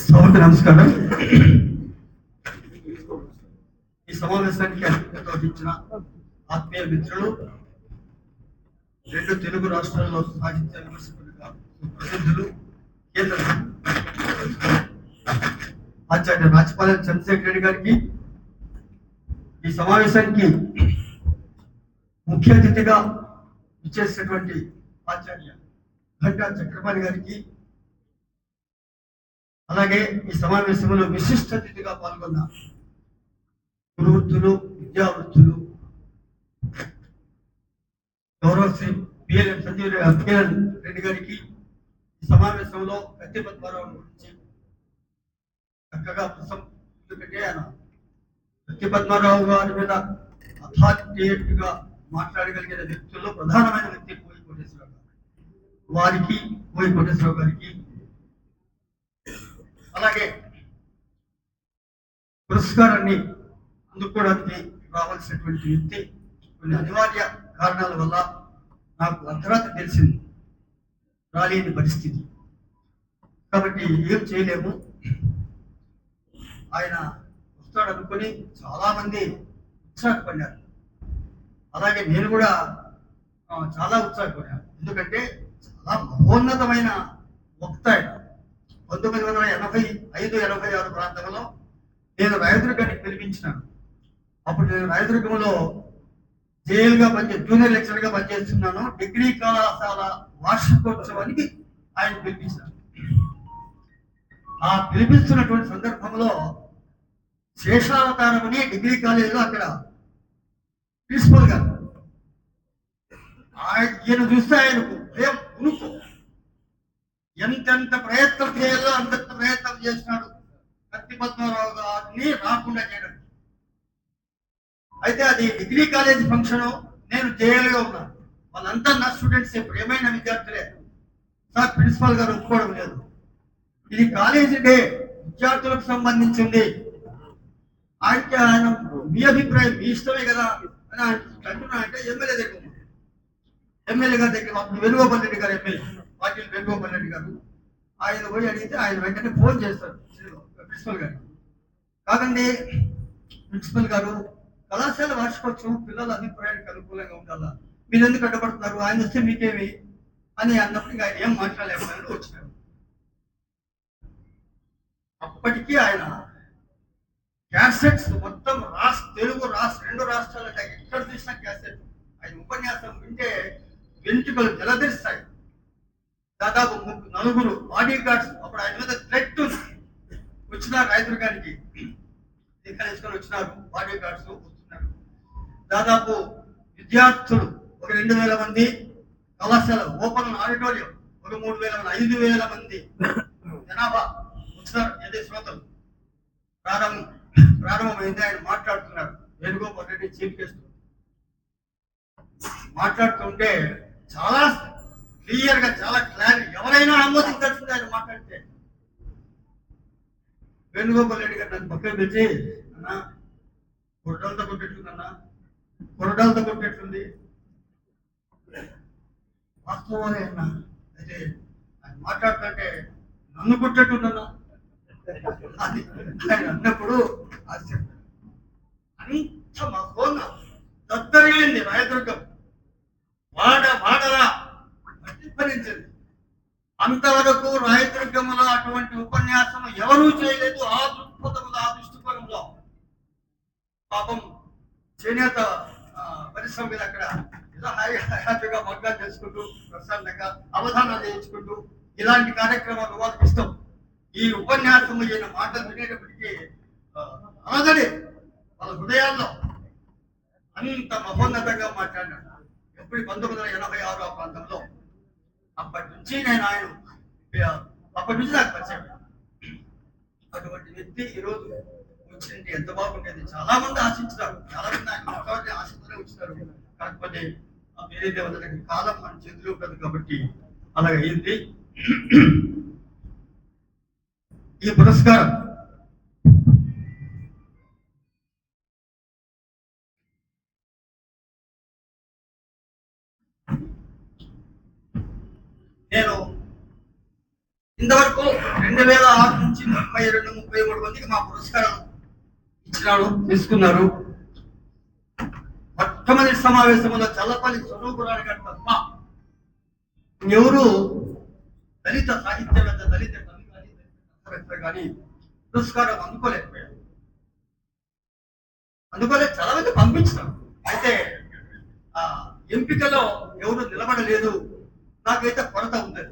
సభకు నమస్కారం. ఈ సమావేశానికి అధ్యక్షత వహించిన ఆత్మీయ మిత్రులు రెండు తెలుగు రాష్ట్రాల్లో సాహిత్య విమర్శకులుగా ప్రసిద్ధులు కేంద్ర ఆచార్య రాజపాలెం చంద్రశేఖర్ రెడ్డి గారికి ఈ సమావేశానికి ముఖ్య అతిథిగా ఇచ్చేసినటువంటి ఆచార్య ఘంటా చక్రపాణి గారికి అలాగే ఈ సమావేశంలో విశిష్ట అతిథిగా పాల్గొన్న గురువృత్తులు విద్యావృత్తులు గౌరవ శ్రీ పిఎల్ సంజీవ్ పిఎల్ రెడ్డి గారికి ఈ సమావేశంలో కత్తి పద్మారావు గురించి చక్కగా ప్రసం ఎందుకంటే ఆయన కత్తి పద్మారావు గారి మీద అథారిటేట్గా మాట్లాడగలిగిన వ్యక్తుల్లో ప్రధానమైన వ్యక్తి కోయి కోటేశ్వరరావు గారు. వారికి పోయి కోటేశ్వరరావు గారికి అలాగే పురస్కారాన్ని అందుకోవడానికి రావాల్సినటువంటి వ్యక్తి కొన్ని అనివార్య కారణాల వల్ల నాకు అర్ధరాత్రి తెలిసింది. రాలేని పరిస్థితి. కాబట్టి ఏం చేయలేము. ఆయన వస్తాడు చాలామంది చాలా ఉత్సాహపడ్డారు. అలాగే నేను కూడా చాలా ఉత్సాహపడ్డాను. ఎందుకంటే చాలా మహోన్నతమైన వక్త ఆయన పంతొమ్మిది వందల ఎనభై ఐదు ఎనభై ఆరు ప్రాంతంలో నేను రాయదుర్గాన్ని పిలిపించినాను అప్పుడు నేను రాయదుర్గంలో జైలుగా పనిచే జూనియర్ లెక్చర్గా పనిచేస్తున్నాను. డిగ్రీ కళాశాల వార్షికోత్సవానికి ఆయన పిలిపించాను ఆ పిలిపిస్తున్నటువంటి సందర్భంలో శేషావతారం డిగ్రీ కాలేజీలో అక్కడ ప్రిన్సిపల్ గారు ఆయన చూస్తే ఆయనకు భయం ఉనుకు. ఎంతెంత ప్రయత్నం చేయాలో అంతంత ప్రయత్నం చేసినాడు. కత్తి పద్మారావు గారిని రాకుండా చేయడం. అయితే అది డిగ్రీ కాలేజ్ ఫంక్షన్ నేను జైలుగా ఉన్నాను. వాళ్ళంతా నా స్టూడెంట్స్ ప్రేమైన విద్యార్థులే. సార్ ప్రిన్సిపాల్ గారు ఒప్పుకోవడం లేదు. ఇది కాలేజీ డే విద్యార్థులకు సంబంధించింది. ఆయనకి ఆయన మీ అభిప్రాయం మీ ఇష్టమే కదా. అని ఆయన అంటున్నా అంటే ఎమ్మెల్యే దగ్గర ఉంది. ఎమ్మెల్యే గారి దగ్గర అప్పుడు రెడ్డి గారు ఎమ్మెల్యే. పాటిల్ వెనుగోపాల్ రెడ్డి గారు. ఆయన పోయి అడిగితే ఆయన వెంటనే ఫోన్ చేస్తారు ప్రిన్సిపల్ గారు. కాదండి ప్రిన్సిపల్ గారు కళాశాల వార్షికోత్సవం పిల్లల అభిప్రాయానికి అనుకూలంగా ఉండాలా? మీరు ఎందుకు అడ్డపడుతున్నారు? ఆయన వస్తే మీకేమి? అని అన్నప్పుడు ఆయన ఏం మాట్లాడలేకపోయాడు వచ్చినారు. అప్పటికీ ఆయన క్యాసెట్స్ మొత్తం రాష్ట్ర తెలుగు రాష్ట్ర రెండు రాష్ట్రాలకు ఎక్కడ చూసినా క్యాసెట్ ఆయన ఉపన్యాసం వింటే వెంట్రుకలు నిలదీస్తాయి దాదాపు ముగ్గురు నలుగురు బాడీ గార్డ్స్ అప్పుడు ఆయన మీద థ్రెట్ వచ్చినారు రాయదుర్గానికి తీసుకొని వచ్చినారు బాడీ గార్డ్స్ వస్తున్నారు. దాదాపు విద్యార్థులు ఒక రెండు వేల మంది కళాశాల ఓపెన్ ఆడిటోరియం ఒక మూడు వేల మంది ఐదు వేల మంది జనాభా వచ్చినారు. ఏదే శ్రోతలు? ప్రారంభం. ప్రారంభమైంది ఆయన మాట్లాడుతున్నారు. వేణుగోపాల్ రెడ్డి చీఫ్ గెస్ట్ మాట్లాడుతుంటే చాలా క్లియర్గా చాలా క్లారిటీ ఎవరైనా ఆమోదించాల్సింది ఆయన మాట్లాడితే. వేణుగోపాల్ రెడ్డి గారు నన్ను పక్కన పెట్టి అన్నా కొరడాలతో కొట్టేట్లుందన్నా గుడ్డలతో కొట్టేట్లుంది. వాస్తవాలే అన్నా అయితే ఆయన మాట్లాడుతుంటే నన్ను కొట్టేట్టుందన్నా అది ఆయన అన్నప్పుడు ఆశ్చర్యం అంత మా ఫోన్ దత్తరిగింది రాయదుర్గం వాడ వాడలా ప్రతిఫలించింది అంతవరకు రాయదుర్గంలో అటువంటి ఉపన్యాసం ఎవరూ చేయలేదు ఆ దృక్పథంలో ఆ దృష్టికోణంలో పాపం చేనేత ఆ, పరిశ్రమ ఇలా అక్కడ హాయి- హ్యాపీగా మగ్గాలు చేసుకుంటూ ప్రశాంతంగా అవధానం చేయించుకుంటూ ఇలాంటి కార్యక్రమాలు వాళ్ళకి ఇష్టం. ఈ ఉపన్యాసం ఈయన మాటలు వినేటప్పటికీ ఆ, వాళ్ళ హృదయాల్లో అంత మహోన్నతంగా మాట్లాడినాడు. ఎప్పుడు పంతొమ్మిది వందల ఎనభై ఆరు ఆ ప్రాంతంలో. అప్పటి నుంచి నేను ఆయన అప్పటి నుంచి నాకు పరిచయం. అటువంటి వ్యక్తి ఈరోజు వచ్చింది. ఎంత బాగుండేది చాలా మంది ఆశించారు చాలా మంది ఆయన ఆశిస్తూనే వచ్చినారు. కాకపోతే వేరే దేవతలకి కాలం మన చేతిలో ఉండదు కాబట్టి అలాగ అయింది. ఈ పురస్కారం. నేను ఇంతవరకు రెండు వేల ఆరు నుంచి ముప్పై రెండు ముప్పై మూడు మందికి మా పురస్కారం ఇచ్చినాడు తీసుకున్నారు. మొట్టమొదటి సమావేశంలో చల్లపల్లి స్వరూపురాణి గారు తప్ప ఎవరు దళిత సాహిత్యవేత్త దళిత కవి కానీ దళిత కానీ పురస్కారం అందుకోలేకపోయారు. అందుకోలే చాలా మంది అయితే ఆ ఎంపికలో ఎవరు నిలబడలేదు. నాకైతే కొరత ఉంది.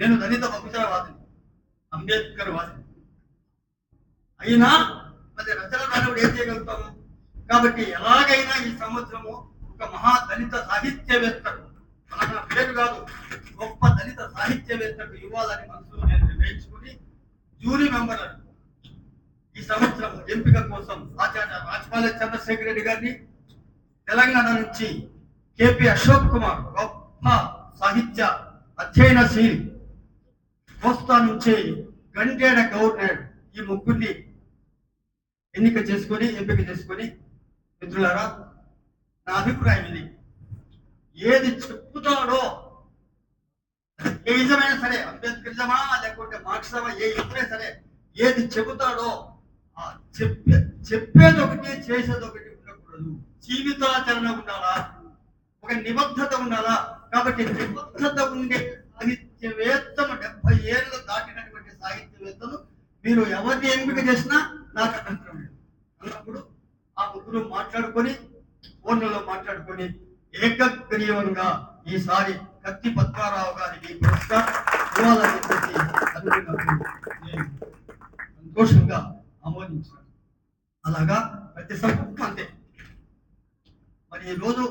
నేను దళిత బహుజనవాదిని అంబేద్కర్ వాదిని అయినా మరి రచన ఏం చేయగలుగుతాము? కాబట్టి ఎలాగైనా ఈ సంవత్సరము ఒక మహా దళిత సాహిత్యవేత్తకు మన పేరు కాదు గొప్ప దళిత సాహిత్యవేత్తకు ఇవ్వాలని మనసులో నేను నిర్ణయించుకుని జూరీ మెంబర్ ఈ సంవత్సరం ఎంపిక కోసం ఆచార్య రాజపాల చంద్రశేఖర్ రెడ్డి గారిని తెలంగాణ నుంచి కేపీ అశోక్ కుమార్ గొప్ప సాహిత్య అధ్యయనశీల్ కోస్తా నుంచి గంటేడ గవర్నర్ ఈ ముగ్గురిని ఎన్నిక చేసుకొని ఎంపిక చేసుకొని మిత్రులారా నా అభిప్రాయం ఇది. ఏది చెప్తున్నాడో ఏ ఇజమైనా సరే అంబేద్కరిజమా లేకుంటే మార్క్సమా ఏ ఇజమే సరే ఏది చెబుతాడో ఆ చెప్పే చెప్పేది ఒకటి చేసేది ఒకటి ఉండకూడదు. జీవితాచరణ ఉండాలా? ఒక నిబద్ధత ఉండాలా? కాబట్టి నిబద్ధత ఉండే సాహిత్యవేత్తలు డెబ్బై ఏళ్ళు దాటినటువంటి సాహిత్యవేత్తలు మీరు ఎవరిని ఎంపిక చేసినా నాకు అభ్యంతరం లేదు అన్నప్పుడు ఆ ముగ్గురు మాట్లాడుకొని ఫోన్లలో మాట్లాడుకొని ఏకగ్రీవంగా ఈసారి కత్తి పద్మారావు గారికి పురస్కారం ఇవ్వాలని చెప్పేసి అనుకున్నప్పుడు నేను సంతోషంగా ఆమోదించాను. అలాగా ప్రతి సంవత్సరం అంతే. మరి ఈ రోజు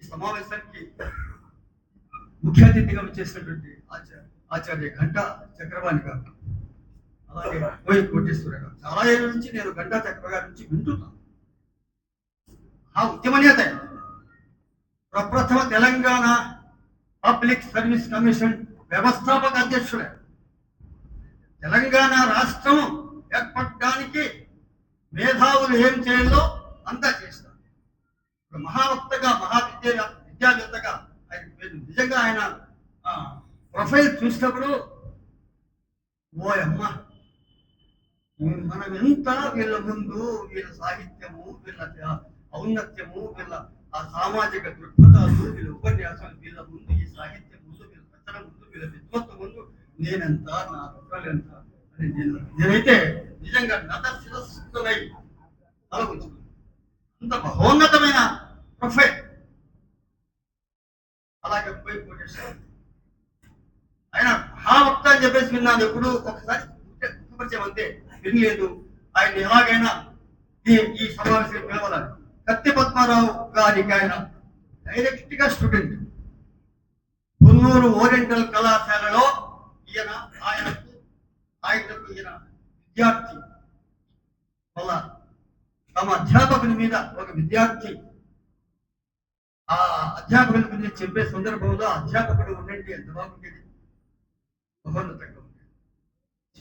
ఈ సమావేశానికి ముఖ్య అతిథిగా వచ్చేసినటువంటి ఆచార్య ఆచార్య ఘంట చక్రవాణి గారు అలాగే కోయి కోటేశ్వర గారు. చాలా ఏళ్ళ నుంచి నేను ఘంటా చక్ర గారి నుంచి వింటున్నాను. ఆ ఉద్యమ ప్రప్రథమ తెలంగాణ పబ్లిక్ సర్వీస్ కమిషన్ వ్యవస్థాపక అధ్యక్షుడే తెలంగాణ రాష్ట్రం ఏర్పడడానికి మేధావులు ఏం చేయాలో అంతా చేస్తారు. ఇప్పుడు మహావక్తగా మహావిద్య విద్యావేత్తగా ఆయన నిజంగా ఆయన ప్రొఫైల్ చూసినప్పుడు ఓ అమ్మ మనం ఎంత వీళ్ళ ముందు వీళ్ళ సాహిత్యము వీళ్ళ ఔన్నత్యము వీళ్ళ ఆ సామాజిక దృక్పథాలు వీళ్ళ ఉపన్యాసాలు వీళ్ళ ముందు ఈ సాహిత్యం ముందు వీళ్ళ రచన ముందు వీళ్ళ విద్వత్తు ముందు నేనెంత నా రచనలు ఎంత అని నేను నేనైతే నిజంగా నత శిరస్సులై ఆలోచించుకున్నాను అంత మహోన్నతమైన ప్రొఫైల్. అలాగే పోయి కోటేశ్వర ఆయన మహావక్త అని చెప్పేసి విన్నాను ఎప్పుడు. ఒకసారి గుర్తుపరిచయం అంతే వినలేదు. ఆయన ఎలాగైనా ఈ ఈ సమావేశం పిలవాలని. కత్తి పద్మారావు గారికి ఆయన డైరెక్ట్గా స్టూడెంట్ కొన్నూరు ఓరియంటల్ కళాశాలలో ఈయన ఆయనకు ఆయనకు ఈయన విద్యార్థి. వల్ల తమ అధ్యాపకుని మీద ఒక విద్యార్థి. ఆ అధ్యాపకుని గురించి చెప్పే సందర్భంలో అధ్యాపకుడు ఉండండి ఎంత బాగుండేది మహోన్నతంగా ఉండేది.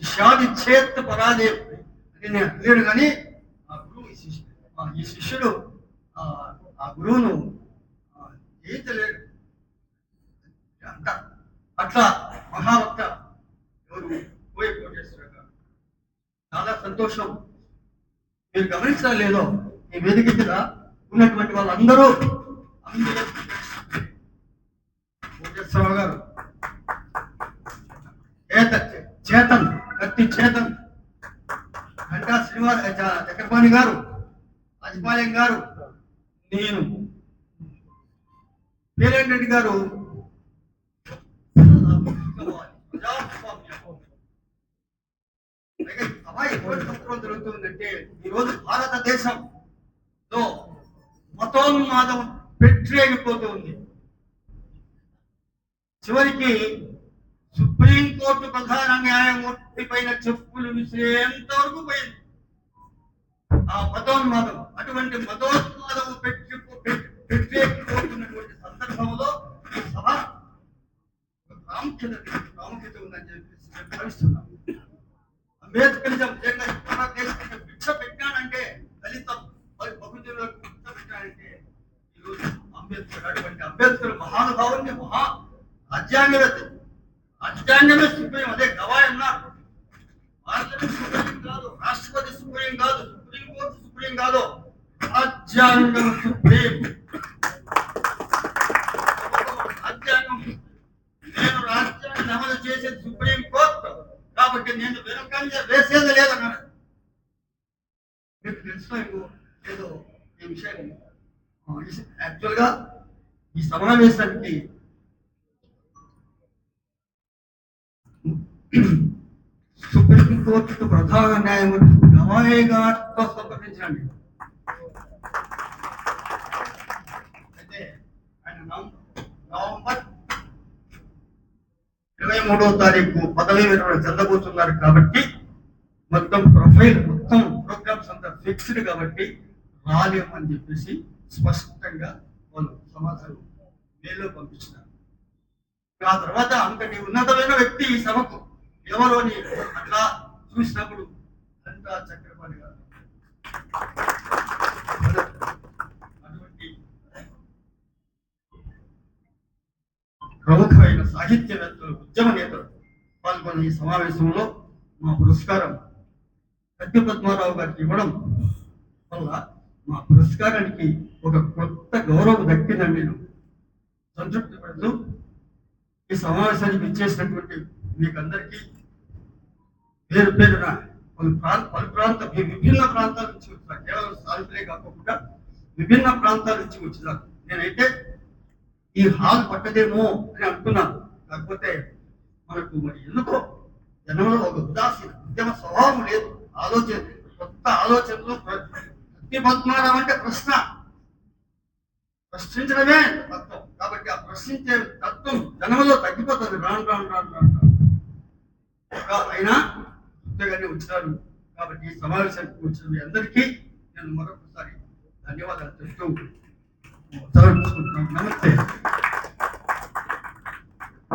శిష్యాది చేత్ పరాజయం అని నేను లేడు కానీ ఆ గురువు ఈ శిష్యుడు ఈ శిష్యుడు ఆ గురువును ఆ, జయించలేడు అంటారు. అట్లా మహావక్త ఎవరు? పోయి కోటేశ్వర గారు చాలా సంతోషం. మీరు గమనించడం లేదో ఈ వేదిక మీద ఉన్నటువంటి వాళ్ళందరూ అందరూ కోటేశ్వరరావు గారు. చేత- చేతన్ కత్తి చేతన్ గంటా శ్రీనివాస్ చక్రపాణి గారు రాజపాలెం గారు నేను. వీరేన్ రెడ్డి గారు? ఈ సంవత్సరం జరుగుతుందంటే ఈరోజు భారతదేశంలో మతోన్మాదం పెట్టలేకపోతూ ఉంది చివరికి సుప్రీంకోర్టు ప్రధాన న్యాయమూర్తి పైన చెప్పులు విసిరేంత వరకు పోయింది. ఆ మతోన్మాదం అటువంటి మతోన్మాదం పెట్టి పెట్టేటువంటి సందర్భంలో ఈ సభ ప్రాముఖ్యత ప్రాముఖ్యత ఉందని చెప్పేసి నేను భావిస్తున్నాను అంబేద్కరిజం నిజంగా భిక్ష పెట్టానంటే దళిత బహుజనులకు భిక్ష పెట్టానంటే ఈరోజు అంబేద్కర్ అటువంటి అంబేద్కర్ మహానుభావుని మహా రాజ్యాంగవేత్త రాజ్యాంగమే సుప్రీం అదే గవాయి అన్నారు. పార్లమెంట్ సుప్రీం కాదు రాష్ట్రపతి సుప్రీం కాదు. సుప్రీం కాదు. రాజ్యాంగం సుప్రీం. రాజ్యాంగం నేను రాజ్యాంగం అమలు చేసేది సుప్రీం కోర్టు. కాబట్టి నేను వెనుకంజ వేసేది లేదన్నాడు మీకు తెలుసు ఏదో ఈ విషయం యాక్చువల్గా ఈ సమావేశానికి సుప్రీంకోర్టు ప్రధాన న్యాయమూర్తి గవాయి గారితో సంప్రదించండి అయితే ఆయన నవంబర్ ఇరవై మూడవ తారీఖు పదవి విరమణ చెందబోతున్నారు కాబట్టి మొత్తం ప్రొఫైల్ మొత్తం ప్రోగ్రామ్స్ అంతా ఫిక్స్డ్ కాబట్టి రాలేమని చెప్పేసి స్పష్టంగా వాళ్ళు సమాచారం మేల్లో పంపించినారు ఆ తర్వాత అంతటి ఉన్నతమైన వ్యక్తి ఈ సభకు. ఎవరోని అట్లా చూసినప్పుడు అంతా చక్రపాణి గారు. అటువంటి ప్రముఖమైన సాహిత్యవేత్తలు ఉద్యమ నేతలు పాల్గొన్న ఈ సమావేశంలో మా పురస్కారం సత్య పద్మారావు గారికి ఇవ్వడం వల్ల మా పురస్కారానికి ఒక కొత్త గౌరవం దక్కిందని నేను సంతృప్తి పడుతూ ఈ సమావేశానికి ఇచ్చేసినటువంటి మీకందరికీ పేరు పేరున కొన్ని ప్రాంత పలు ప్రాంత విభిన్న ప్రాంతాల నుంచి వచ్చినారు కేవలం సాహిత్యలే కాకుండా విభిన్న ప్రాంతాల నుంచి వచ్చినారు నేనైతే ఈ హాల్ పట్టదేమో అని అనుకున్నాను. కాకపోతే మనకు మరి ఎందుకో జనంలో ఒక ఉదాసీన ఉద్యమ స్వభావం లేదు. ఆలోచన కొత్త ఆలోచనలు ప్ర- ప్రతి పద్మారావు అంటే ప్రశ్న. ప్రశ్నించడమే తత్వం. కాబట్టి ఆ ప్రశ్నించే తత్వం జనంలో తగ్గిపోతుంది. రాను రాను రాను రాను అయినా ఉద్యోగాన్ని వచ్చారు కాబట్టి ఈ సమావేశానికి వచ్చిన మీ అందరికీ నేను మరొకసారి ధన్యవాదాలు చెప్తూ నమస్తే.